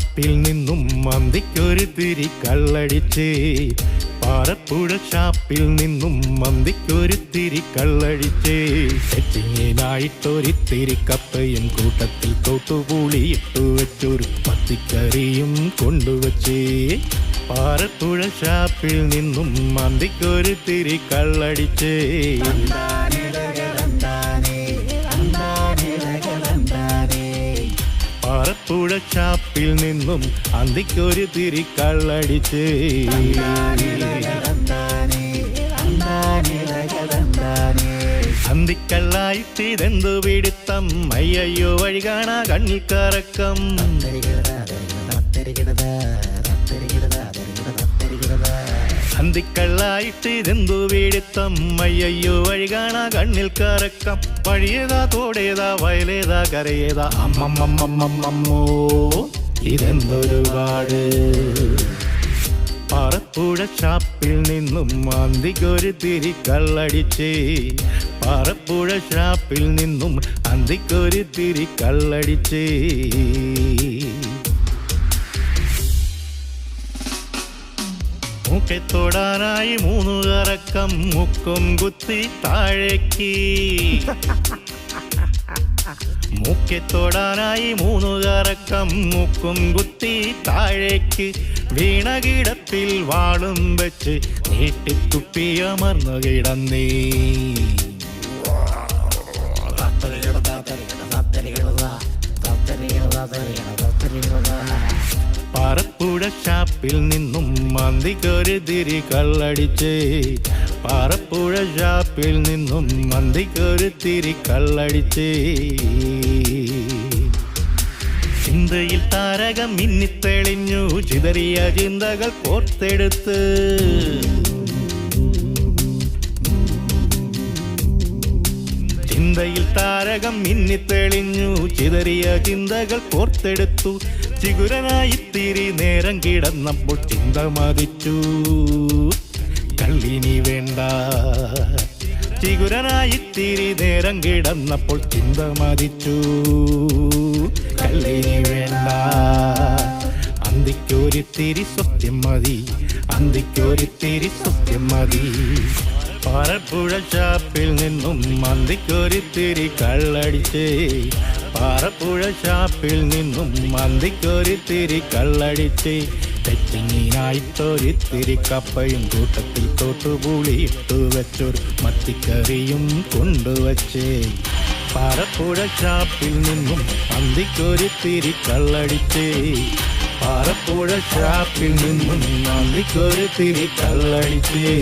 ഷാപ്പിൽ നിന്നും മന്തിക്കൊരു തിരി കള്ളടിച്ച്. പാറപ്പുഴ ഷാപ്പിൽ നിന്നും മന്തിക്കൊരു തിരി കള്ളടിച്ച്. സെറ്റിങ്ങിനായിട്ടൊരിത്തിരി കപ്പയും കൂട്ടത്തിൽ തോട്ടുപൂളി ഇട്ടു വെച്ചൊരു പത്തിക്കറിയും കൊണ്ടുവച്ച്. പാറപ്പുഴ ഷാപ്പിൽ നിന്നും മന്തിക്കൊരു തിരി കള്ളടിച്ച്. പാറപ്പുഴ ഷാപ്പിൽ നിന്നും അന്തിക്കൊരു തിരി കള്ളടിച്ച്. അന്തിക്കള്ളായിട്ടിതെന്തു പിടുത്തം? അയ്യോ വഴി കാണാ കണ്ണിൽ കറക്കം. അന്തിക്കള്ളായിട്ട് ഇതെന്തു പിടുത്തം അയ്യോ വഴി കാണാ കണ്ണിൽ കറക്കം. വഴിയേതാ തോടേതാ വയലേതാ കരയേതാ. അമ്മമ്മമ്മമ്മമ്മോ ഇതെന്തൊരു പാട് പാറപ്പുഴ ഷാപ്പിൽ നിന്നും അന്തിക്കൊരു തിരി കള്ളടിച്ചേ പാറപ്പുഴ ഷാപ്പിൽ നിന്നും അന്തിക്കൊരു തിരി കള്ളടിച്ച് മൂക്കെത്തൊടാനായി മൂന്നു കറക്കം മുക്കും കുത്തി താഴേക്ക്. മൂക്കെത്തൊടാനായി മൂന്നു കറക്കം മുക്കും കുത്തി താഴേക്ക്. വീണകിടത്തിൽ വാളും വെച്ച് നീട്ടിത്തുപ്പിയമർന്നു കിടന്നേ. പാറപ്പുഴ ഷാപ്പിൽ നിന്നും മന്തിക്കൊരു തിരി കള്ളടിച്ച്. പാറപ്പുഴ ഷാപ്പിൽ നിന്നും മന്തിക്കൊരു തിരി കള്ളടിച്ച്. ചിന്തയിൽ താരകം മിന്നിത്തെളിഞ്ഞു ചിതറിയ ചിന്തകൾ കോർത്തെടുത്ത്. ചിന്തയിൽ താരകം മിന്നിത്തെളിഞ്ഞു ചിതറിയ ചിന്തകൾ കോർത്തെടുത്തു. ചിഗുരനായി തിരി നേരം കിടന്നപ്പോൾ ചിന്ത മതിച്ചു. കള്ളിനി വേണ്ട. ചിഗുരനായി തിരി നേരം കിടന്നപ്പോൾ ചിന്ത മതിച്ചു. കള്ളിനി വേണ്ട. അന്തിക്കൊരിത്തിരി സത്യം മതി. അന്തിക്കൊരിത്തിരി സത്യം മതി. പാറപ്പുഴ ചാപ്പിൽ നിന്നും മന്തിക്കൊരിത്തിരി കള്ളടിച്ച്. പാറപ്പുഴ ഷാപ്പിൽ നിന്നും മന്തിക്കൊരിത്തിരി കള്ളടിച്ച് തെറ്റിങ്ങിനായിട്ടൊരിത്തിരി കപ്പയും കൂട്ടത്തിൽ തോട്ടുപൂളി ഇട്ടു വെച്ചൊരു മത്തിക്കറിയും കൊണ്ടുവച്ചേ പാറപ്പുഴ ഷാപ്പിൽ നിന്നും മന്തിക്കൊരിത്തിരി കള്ളടിച്ച് പാറപ്പുഴ ഷാപ്പിൽ നിന്നും നന്ദിക്കൊരു തിരി കള്ളടിച്ചേ.